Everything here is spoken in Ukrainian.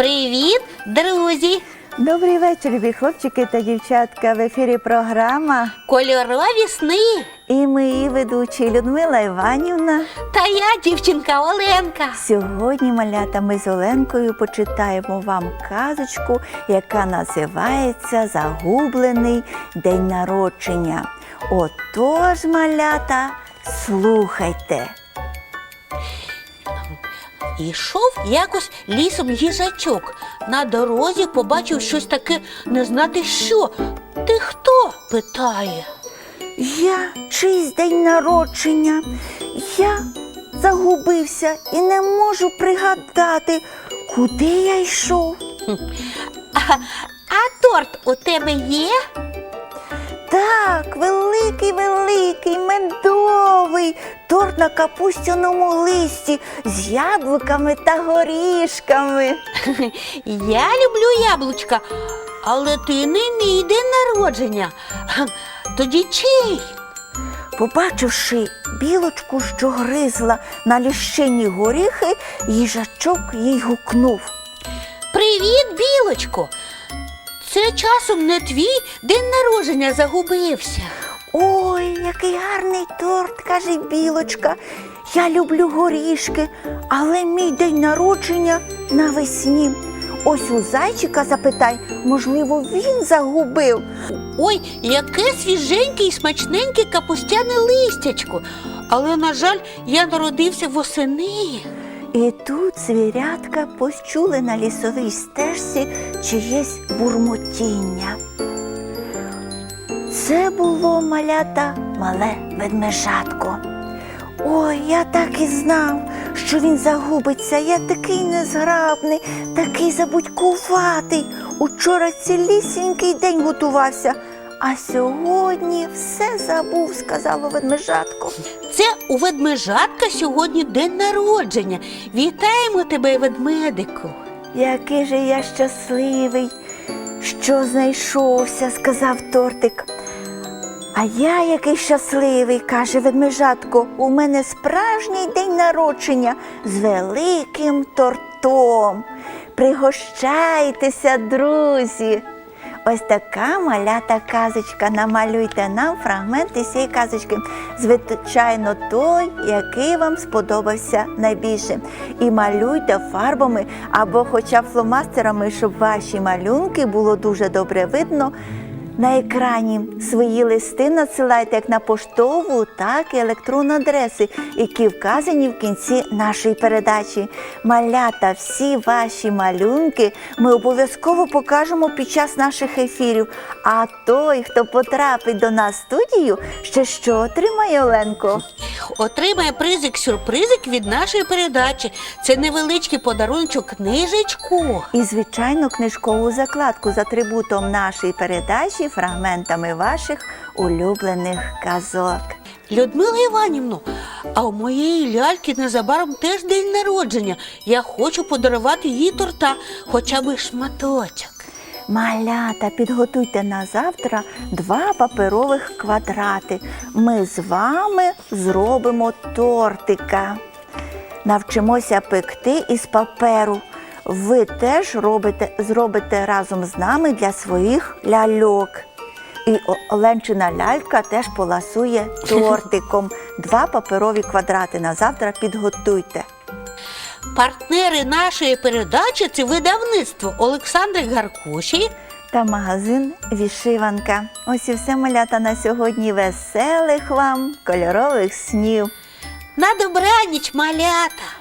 Привіт, друзі! Добрий вечір, любі хлопчики та дівчатка. В ефірі програма. Кольорові сни. І ми її ведучі Людмила Іванівна. Та я, дівчинка Оленка. Сьогодні, малята, ми з Оленкою почитаємо вам казочку, яка називається Загублений день народження. Отож, малята, слухайте. Ішов якось лісом їжачок. На дорозі побачив щось таке не знати що. Ти хто? питає. Я чийсь день народження. Я загубився і не можу пригадати, куди я йшов. А, а торт у тебе є? Так, великий, великий, медовий, торт на капустяному листі з яблуками та горішками. Я люблю яблучка, але ти не мій день народження. Тоді чий? Побачивши білочку, що гризла на ліщині горіхи, їжачок їй гукнув. Привіт, білочко. Це часом не твій день народження загубився. Ой, який гарний торт, каже білочка. Я люблю горішки, але мій день народження навесні. Ось у зайчика запитай, можливо, він загубив. Ой, яке свіженьке і смачненьке капустяне листячко. Але, на жаль, я народився восени. І тут звірятка почули на лісовій стежці чиєсь бурмотіння. Це було малята мале ведмежатко. Ой, я так і знав, що він загубиться. Я такий незграбний, такий забудькуватий. Учора цілісінький день готувався, а сьогодні все забув, сказало ведмежатко. У ведмежатка сьогодні день народження. Вітаємо тебе, ведмедику. Який же я щасливий, що знайшовся, сказав тортик. А я який щасливий, каже ведмежатко, у мене справжній день народження з великим тортом. Пригощайтеся, друзі. Ось така малята казочка. Намалюйте нам фрагменти цієї казочки. Звичайно, той, який вам сподобався найбільше. І малюйте фарбами або хоча б фломастерами, щоб ваші малюнки було дуже добре видно. На екрані свої листи надсилайте як на поштову, так і електронну адреси, які вказані в кінці нашої передачі. Малята, всі ваші малюнки ми обов'язково покажемо під час наших ефірів. А той, хто потрапить до нас в студію, ще що отримає Оленко? Отримає призик-сюрпризик від нашої передачі. Це невеличкий подаруночок книжечку. І, звичайно, книжкову закладку з атрибутом нашої передачі, фрагментами ваших улюблених казок. Людмила Іванівно, а у моєї ляльки незабаром теж день народження. Я хочу подарувати їй торта, хоча б шматочок. Малята, підготуйте на завтра два паперових квадрати. Ми з вами зробимо тортика. Навчимося пекти із паперу. Ви теж робите, зробите разом з нами для своїх ляльок. І Оленчина лялька теж поласує тортиком. Два паперові квадрати на завтра підготуйте. Партнери нашої передачі це видавництво Олександр Гаркуші. та магазин Вішиванка. Ось і все малята на сьогодні. Веселих вам кольорових снів. На добраніч, малята!